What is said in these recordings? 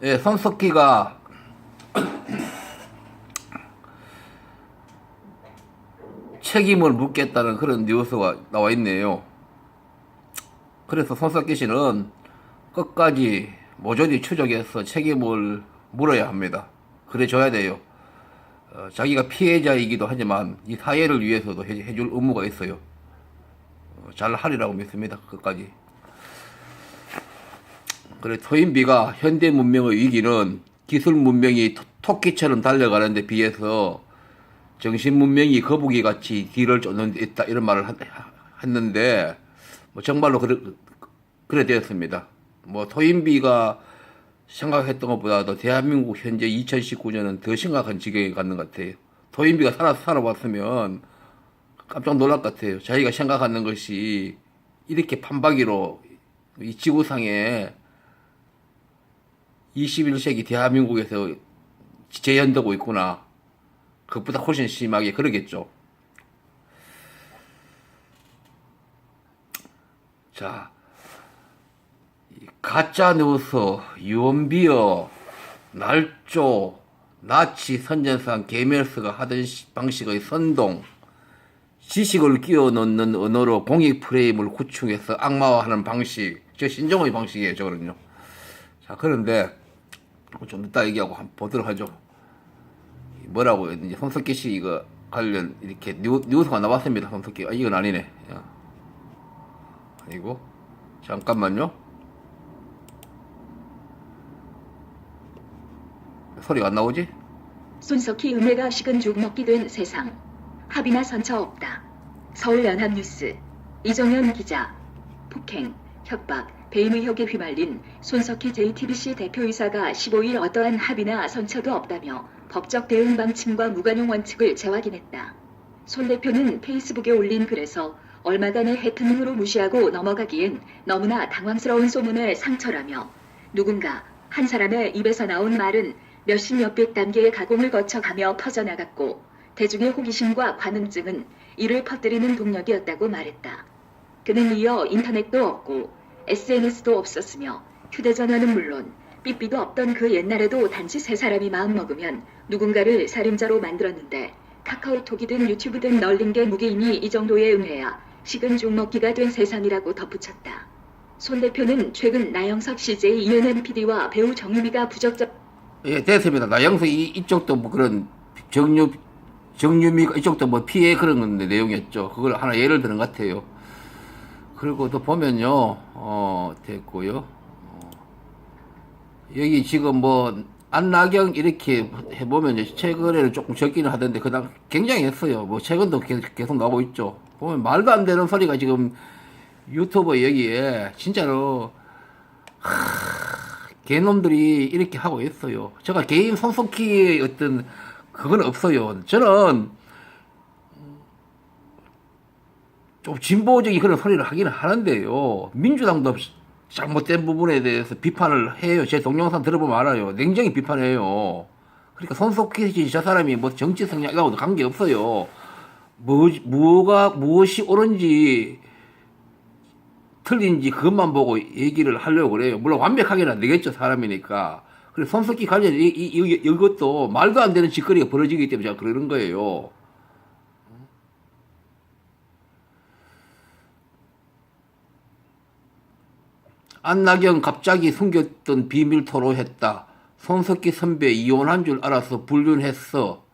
예, 손석희가 책임을 묻겠다는 그런 뉴스가 나와 있네요. 그래서 손석희 씨는 끝까지 모조리 추적해서 책임을 물어야 합니다. 그래 줘야 돼요. 어, 자기가 피해자이기도 하지만 이 사회를 위해서도 해, 해줄 의무가 있어요. 어, 잘 하리라고 믿습니다. 끝까지. 그래 토인비가 현대 문명의 위기는 기술 문명이 토- 토끼처럼 달려가는데 비해서 정신 문명이 거북이 같이 뒤를 쫓는 데 있다 이런 말을 하- 했는데 뭐 정말로 그래, 그래 되었습니다. 뭐 토인비가 생각했던 것보다도 대한민국 현재 2019년은 더 심각한 지경에 갔는 것 같아요. 토인비가 살아 살아봤으면 깜짝 놀랄 것 같아요. 자기가 생각하는 것이 이렇게 판박이로 이 지구상에 21세기 대한민국에서 재현되고 있구나. 그것보다 훨씬 심하게 그러겠죠. 자, 이 가짜 뉴스, 유언비어, 날조, 나치, 선전상, 개멸스가 하던 시- 방식의 선동, 지식을 끼워 넣는 언어로 공익 프레임을 구축해서 악마화하는 방식, 저 신종의 방식이에요, 저거는요. 자, 그런데 좀 이따 얘기하고 한번 보도록 하죠. 뭐라고 이제 손석희 씨 이거 관련 이렇게 뉴, 뉴스가 나왔습니다. 손석희. 아, 이건 아니네. 야. 아니고 잠깐만요. 소리가 안 나오지? 손석희 음해가 식은 죽 먹기 된 세상. 합의나 선처 없다. 서울 연합뉴스. 이정현 기자. 폭행, 협박, 배임 의혹에 휘말린 손석희 JTBC 대표이사가 15일 어떠한 합의나 선처도 없다며 법적 대응 방침과 무관용 원칙을 재확인했다. 손 대표는 페이스북에 올린 글에서 얼마간의 해프닝으로 무시하고 넘어가기엔 너무나 당황스러운 소문의 상처라며 누군가 한 사람의 입에서 나온 말은 몇십 몇백 단계의 가공을 거쳐 가며 퍼져나갔고 대중의 호기심과 관음증은 이를 퍼뜨리는 동력이었다고 말했다. 그는 이어 인터넷도 없고 SNS도 없었으며 휴대전화는 물론 삐삐도 없던 그 옛날에도 단지 세 사람이 마음먹으면 누군가를 살인자로 만들었는데 카카오톡이든 유튜브든 널린 게 무게이니 이 정도의 음해야 식은 죽 먹기가 된 세상이라고 덧붙였다. 손 대표는 최근 나영석 CJ 이은혜 PD와 배우 정유미가 부적절 예, 됐습니다. 나영수 이, 이쪽도 뭐 그런 정유, 정유미가 이쪽도 뭐 피해 그런 건데 내용이었죠. 그걸 하나 예를 드는 것 같아요. 그리고 또 보면요, 어, 됐고요. 어, 여기 지금 뭐, 안나경 이렇게 해보면 최근에는 조금 적기는 하던데, 그당 굉장히 했어요. 뭐, 최근도 계속, 계속 나오고 있죠. 보면 말도 안 되는 소리가 지금 유튜버 여기에 진짜로 개놈들이 이렇게 하고 있어요. 제가 개인 손속기의 어떤 그건 없어요. 저는 좀 진보적인 그런 소리를 하기는 하는데요. 민주당도 잘못된 부분에 대해서 비판을 해요. 제 동영상 들어보면 알아요. 냉정히 비판해요. 그러니까 손석희 씨저 사람이 뭐 정치 성향하고도 관계 없어요. 뭐, 뭐가, 무엇이 옳은지 틀린지 그것만 보고 얘기를 하려고 그래요. 물론 완벽하게는 안 되겠죠, 사람이니까. 그래서 손석희 관련 이, 이, 이, 이것도 말도 안 되는 짓거리가 벌어지기 때문에 제가 그러는 거예요. 안나경 갑자기 숨겼던 비밀 토로했다. 손석희 선배 이혼한 줄 알아서 불륜했어.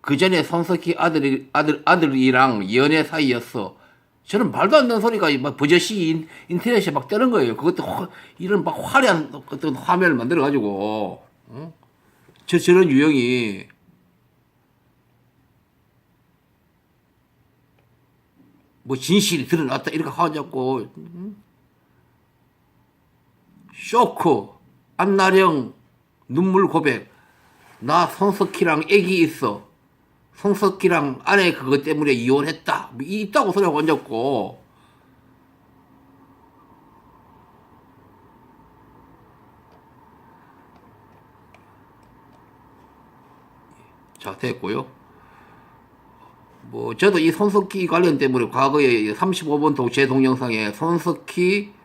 그 전에 손석희 아들이, 아들, 아들이랑 연애 사이였어. 저는 말도 안 되는 소리가 막 버젓이 인, 인터넷에 막 뜨는 거예요. 그것도 화, 이런 막 화려한 어떤 화면을 만들어가지고, 어? 저, 저런 유형이, 뭐 진실이 드러났다 이렇게 하자고, 음? 쇼크, 안나령, 눈물 고백, 나 손석희랑 애기 있어. 송석기랑 아내 그것 때문에 이혼했다. 뭐 있다고 소리하고 앉았고. 자, 됐고요. 뭐, 저도 이 손석희 관련 때문에 과거에 35번 제 동영상에 손석희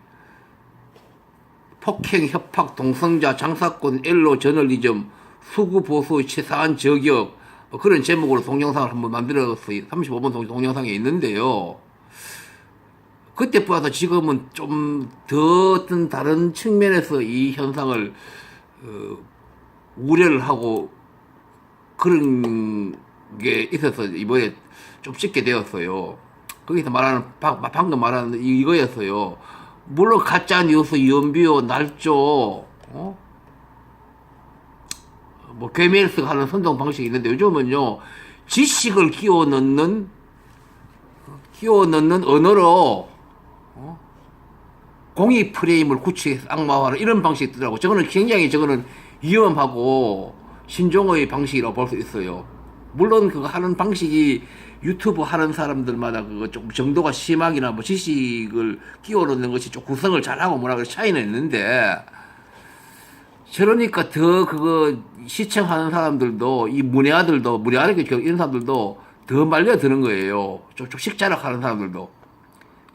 폭행, 협박, 동성자, 장사건, 엘로 저널리즘, 수구 보수, 치사한 저격 뭐 그런 제목으로 동영상을 한번 만들었어요. 35번 동- 동영상에 있는데요. 그때 봐서 지금은 좀 더 어떤 다른 측면에서 이 현상을 어, 우려를 하고 그런 게 있어서 이번에 좀 찍게 되었어요. 거기서 말하는 방- 방금 말하는 이- 이거였어요. 물론 가짜 뉴스, 연비어, 날조, 어? 뭐 괴멸스 하는 선동 방식이 있는데 요즘은요 지식을 끼워 넣는 끼워 넣는 언어로 어? 공익 프레임을 구축해서 악마화하는 이런 방식이 있더라고. 저거는 굉장히 저거는 위험하고 신종의 방식이라고 볼 수 있어요. 물론 그거 하는 방식이 유튜브 하는 사람들마다 그거 좀 정도가 심하기나 뭐 지식을 끼워 넣는 것이 좀 구성을 잘하고 뭐라 그래 차이는 있는데 저러니까 더 그거 시청하는 사람들도 이 문외아들도 문외아들 이런 사람들도 더 말려 드는 거예요. 좀, 좀 식자락 하는 사람들도.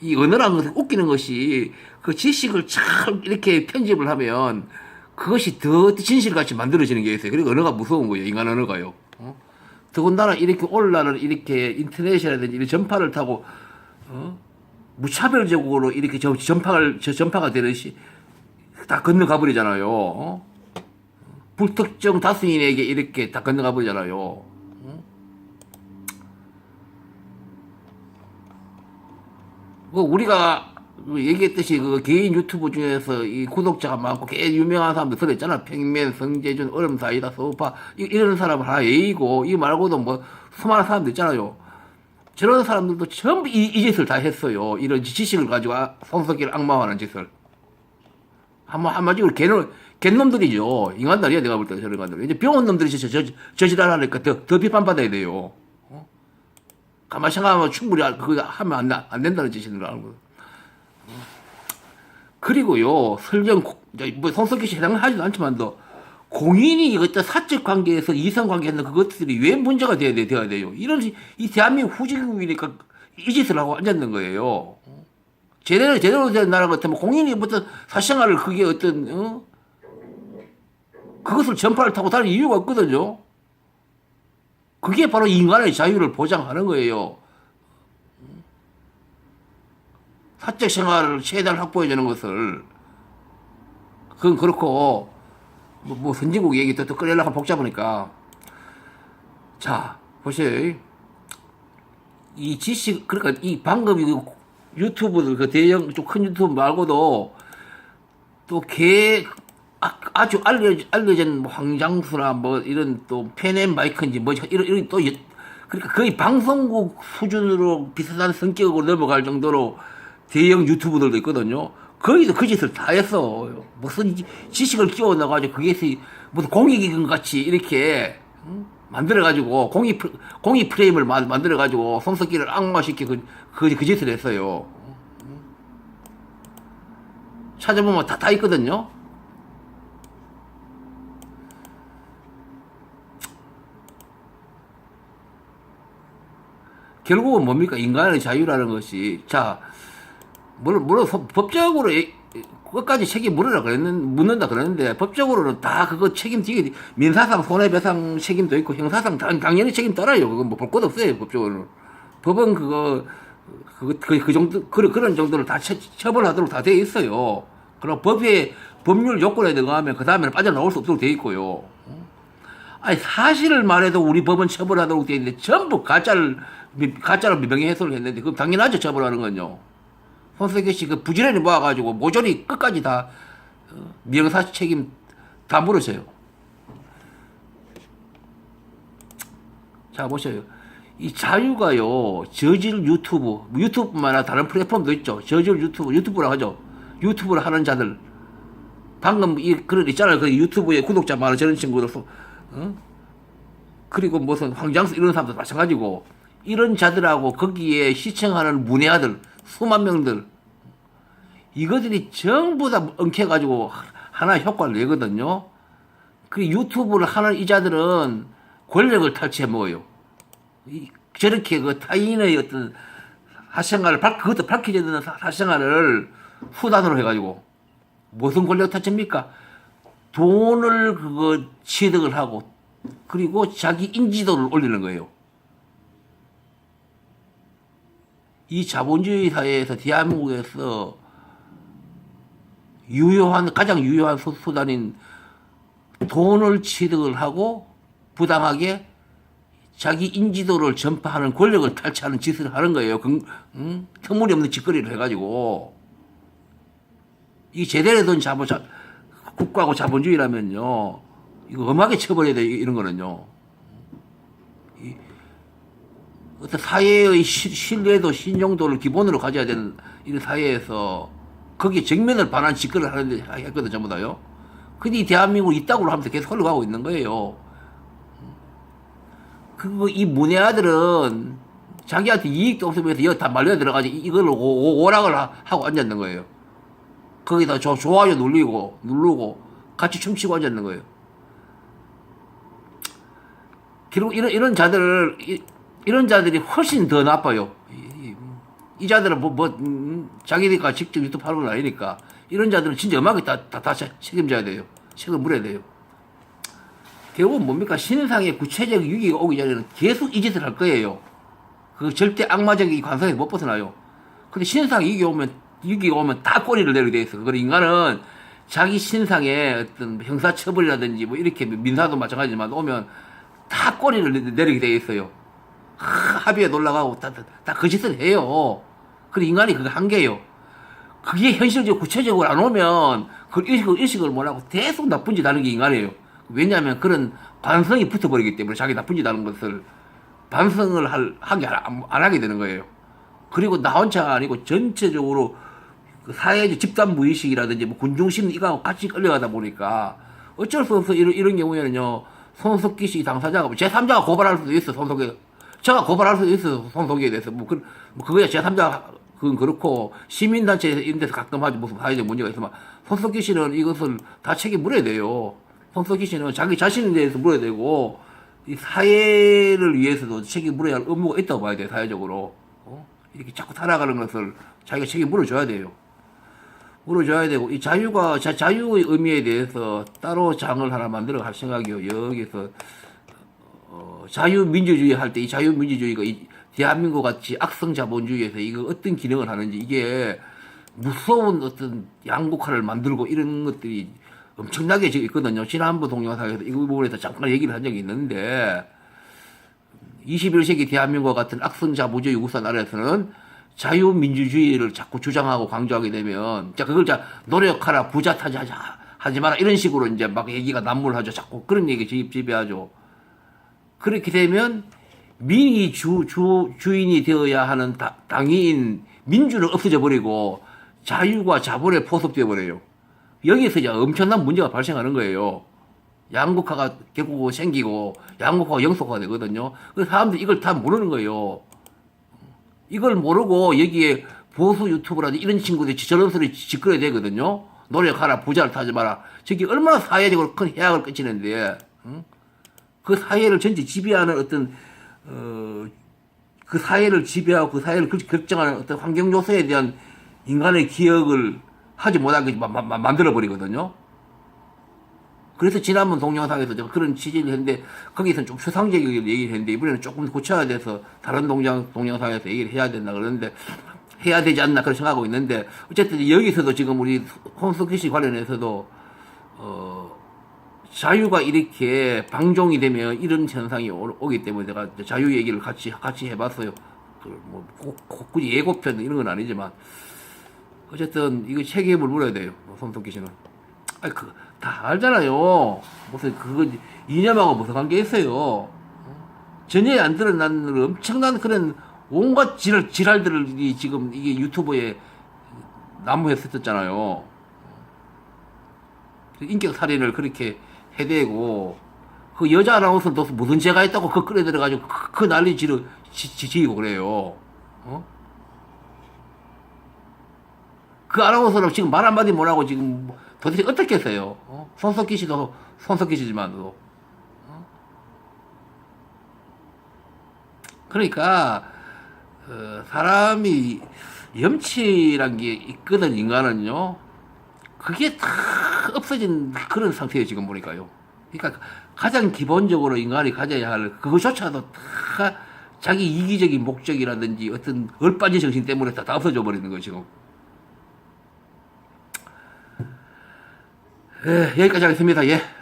이 언어라는 것은 웃기는 것이 그 지식을 참 이렇게 편집을 하면 그것이 더 진실같이 만들어지는 게 있어요. 그리고 언어가 무서운 거예요. 인간 언어가요. 어? 더군다나 이렇게 온라인을 이렇게 인터넷이라든지 이런 전파를 타고 어? 무차별적으로 이렇게 저, 전파를 저 전파가 되듯이 다 건너가 버리잖아요. 어? 불특정 다수인에게 이렇게 다 건너가 버리잖아요. 어? 그 우리가 그 얘기했듯이 그 개인 유튜브 중에서 이 구독자가 많고 꽤 유명한 사람들 들었잖아. 평면, 성재준, 얼음사이다, 소파 이- 이런 사람은 하나 예의고 이 말고도 뭐 수많은 사람들 있잖아요. 저런 사람들도 전부 이, 이 짓을 다 했어요. 이런 지식을 가지고 아- 손석기를 악마화하는 짓을. 한마 한마디로 개놈 개놈들이죠. 인간들이야 내가 볼 때 저런 인간들. 이제 병원 놈들이 저, 저, 저 지랄하니까 더, 더 비판받아야 돼요. 어? 가만 생각하면 충분히 알- 그거 하면 안, 나- 안 된다는 짓인 줄 알고. 그리고요 설령 뭐씨 해당하지도 않지만도 공인이 어떤 사적 관계에서 이성 관계에서 그것들이 왜 문제가 돼야 돼, 돼야 돼요. 이런 시- 이 대한민국 후진국이니까 이 짓을 하고 앉았는 거예요. 제대로 제대로 된 나라 같으면 공인이 어떤 사생활을 그게 어떤 어? 그것을 전파를 타고 다닐 이유가 없거든요. 그게 바로 인간의 자유를 보장하는 거예요. 사적 생활을 최대한 확보해 주는 것을. 그건 그렇고 뭐, 뭐 선진국 얘기 또, 또 끌려고 복잡하니까. 자 보세요. 이 지식 그러니까 이 방금 이 유튜브들 그 대형 좀 큰 유튜브 말고도 또 개 아주 알려 알려진 뭐 황장수나 뭐 이런 또 펜앤 마이크인지 뭐 이런 이런 또 여- 그러니까 거의 방송국 수준으로 비슷한 성격으로 넘어갈 정도로 대형 유튜브들도 있거든요. 거기도 그 짓을 다 했어. 무슨 지- 지식을 끼워 넣어가지고 그게서 무슨 공익인 같이 이렇게 응? 만들어가지고 공익 프- 공익 프레임을 만, 만들어가지고 손석기를 악마시키고 그, 그, 그 짓을 했어요. 응? 찾아보면 다, 다 있거든요. 결국은 뭡니까? 인간의 자유라는 것이. 자, 물론, 물론 소- 법적으로 끝까지 책임 물으라 그랬는, 묻는다 그랬는데, 법적으로는 다 그거 책임 지게, 민사상 손해배상 책임도 있고, 형사상 당, 당연히 책임 따라요. 그건 뭐볼 것 없어요, 법적으로는. 법은 그거, 그, 그, 그 정도, 그런, 그런 정도를 다 처, 처벌하도록 다 돼 있어요. 그럼 법의 법률 요건에 들어가면 그 다음에는 빠져나올 수 없도록 돼 있고요. 아니 사실을 말해도 우리 법은 처벌하도록 돼 있는데 전부 가짜를 미- 가짜로 해석을 했는데 그럼 당연하죠 처벌하는 건요. 손석희 씨그 부지런히 모아가지고 모조리 끝까지 다 어, 명사 책임 다 물으세요. 자 보세요. 이 자유가요 저질 유튜브 뭐 유튜브뿐만 아니라 다른 플랫폼도 있죠. 저질 유튜브 유튜브라 하죠. 유튜브를 하는 자들 방금 이 그런 있잖아요. 그 유튜브에 구독자 많은 저런 친구들 어? 그리고 무슨 황장수 이런 사람도 마찬가지고 이런 자들하고 거기에 시청하는 문외아들 수만 명들 이것들이 전부 다 엉켜가지고 하나의 효과를 내거든요. 그 유튜브를 하는 이 자들은 권력을 탈취해 먹어요. 이- 저렇게 그 타인의 어떤 사생활을 밝, 그것도 밝혀지는 사- 사생활을 수단으로 해가지고 무슨 권력 타치입니까? 돈을 그거 취득을 하고 그리고 자기 인지도를 올리는 거예요. 이 자본주의 사회에서 대한민국에서 유효한 가장 유효한 수- 수단인 돈을 취득을 하고 부당하게 자기 인지도를 전파하는 권력을 탈취하는 짓을 하는 거예요. 그, 음? 터무니없는 짓거리를 해가지고 이 제대로 된 자본 자, 국가고 자본주의라면요 이거 엄하게 처벌해야 돼 이런 거는요. 이 어떤 사회의 시- 신뢰도 신용도를 기본으로 가져야 되는 이런 사회에서 거기에 정면을 반한 짓거리를 하는데 했거든 전부 다요. 근데 이 대한민국 이따구로 하면서 계속 흘러가고 있는 거예요. 그거 이 문외아들은 자기한테 이익도 없으면서 이거 다 말려 들어가지 이걸로 오- 오락을 하- 하고 앉았는 거예요. 거기다 저 좋아요 눌리고 누르고 같이 춤추고 앉았는 거예요. 결국 이런 이런 자들을 이, 이런 자들이 훨씬 더 나빠요. 이, 자들은 뭐, 뭐 음, 자기가 직접 유튜브 하는 건 아니니까 이런 자들은 진짜 음악에 다, 다, 다 책임져야 돼요. 책임 물어야 돼요. 결국은 뭡니까? 신상의 구체적 위기가 오기 전에는 계속 이 짓을 할 거예요. 그 절대 악마적인 관성에서 못 벗어나요. 근데 신상 위기 오면, 위기가 오면 다 꼬리를 내리게 돼 있어. 그리고 인간은 자기 신상의 어떤 형사처벌이라든지 뭐 이렇게 민사도 마찬가지지만 오면 다 꼬리를 내- 내리게 돼 있어요. 하, 합의에 놀라가고 다, 다, 다그 짓을 해요. 그리고 인간이 그게 한계예요. 그게 현실적으로 구체적으로 안 오면 그 의식을, 의식을 못하고 계속 나쁜 짓 하는 게 인간이에요. 왜냐하면 그런 반성이 붙어버리기 때문에 자기 나쁜 짓 하는 것을 반성을 할, 하게 안, 안 하게 되는 거예요. 그리고 나 혼자가 아니고 전체적으로 그 사회적 집단 무의식이라든지 뭐 군중심 이거하고 같이 끌려가다 보니까 어쩔 수 없어 이런, 이런 경우에는요 손석기 씨 당사자가 뭐 제3자가 고발할 수도 있어 손석기 제가 고발할 수도 있어 손석기에 대해서 뭐, 그, 뭐 그거야. 제3자 그건 그렇고 시민단체 이런 데서 가끔 하지 무슨 사회적 문제가 있으면 손석기 씨는 이것을 다 책임 물어야 돼요. 손석기 씨는 자기 자신에 대해서 물어야 되고 이 사회를 위해서도 책임 물어야 할 의무가 있다고 봐야 돼요 사회적으로. 어? 이렇게 자꾸 살아가는 것을 자기가 책임 물어줘야 돼요. 물어줘야 되고 이 자유가 자, 자유의 의미에 대해서 따로 장을 하나 만들어 갈 생각이요. 여기서 어, 자유민주주의 할 때 이 자유민주주의가 이 대한민국 같이 악성 자본주의에서 이거 어떤 기능을 하는지 이게 무서운 어떤 양극화를 만들고 이런 것들이 엄청나게 지금 있거든요. 지난번 동영상에서 이 부분에서 잠깐 얘기를 한 적이 있는데 21세기 대한민국 같은 악성 자본주의 우산 아래에서는 자유민주주의를 자꾸 주장하고 강조하게 되면 자 그걸 자 노력하라 부자 타자 하지 마라 이런 식으로 이제 막 얘기가 난무하죠. 자꾸 그런 얘기 지- 지배하죠. 그렇게 되면 민이 주, 주, 주인이 되어야 하는 다- 당위인 민주는 없어져 버리고 자유가 자본에 포섭되어 버려요. 여기서 이제 엄청난 문제가 발생하는 거예요. 양극화가 결국 생기고 양극화가 영속화가 되거든요. 그 사람들이 이걸 다 모르는 거예요. 이걸 모르고 여기에 보수 유튜브라든지 이런 친구들이 저런 소리 짓거려야 되거든요. 노력하라, 부자를 타지 마라. 저게 얼마나 사회적으로 큰 해악을 끼치는데, 응? 그 사회를 전체 지배하는 어떤, 어, 그 사회를 지배하고 그 사회를 결- 결정하는 어떤 환경 요소에 대한 인간의 기억을 하지 못하게 마- 만들어 버리거든요. 그래서 지난번 동영상에서 제가 그런 취지를 했는데 거기서는 좀 추상적인 얘기를 했는데 이번에는 조금 고쳐야 돼서 다른 동영, 동영상에서 얘기를 해야 된다 그러는데 해야 되지 않나 그런 생각하고 있는데 어쨌든 여기서도 지금 우리 씨 관련해서도 어 자유가 이렇게 방종이 되면 이런 현상이 오- 오기 때문에 제가 자유 얘기를 같이 같이 해봤어요. 그뭐 굳이 예고편 이런 건 아니지만 어쨌든 이거 책임을 물어야 돼요. 손석기 씨는. 아니 그다 알잖아요. 무슨 그거 이념하고 무슨 관계 있어요. 전혀 안 드러난 엄청난 그런 온갖 지랄 지랄들이 지금 이게 유튜브에 난무했었잖아요. 인격 살인을 그렇게 해대고 그 여자 아나운서도 무슨 죄가 있다고 그 끌어 들어가지고 그, 그 난리 지르 지, 지, 지고 그래요. 어? 그 아나운서는 지금 말 한마디 못하고 지금 뭐 도대체 어떻게 했어요? 어? 손석기 씨도 손석기 씨지만도. 어? 그러니까, 어, 사람이 염치란 게 있거든, 인간은요. 그게 다 없어진 그런 상태예요 지금 보니까요. 그러니까 가장 기본적으로 인간이 가져야 할 그것조차도 다 자기 이기적인 목적이라든지 어떤 얼빠진 정신 때문에 다, 다 없어져 버리는 거 지금. 에, 여기까지 하겠습니다. 예.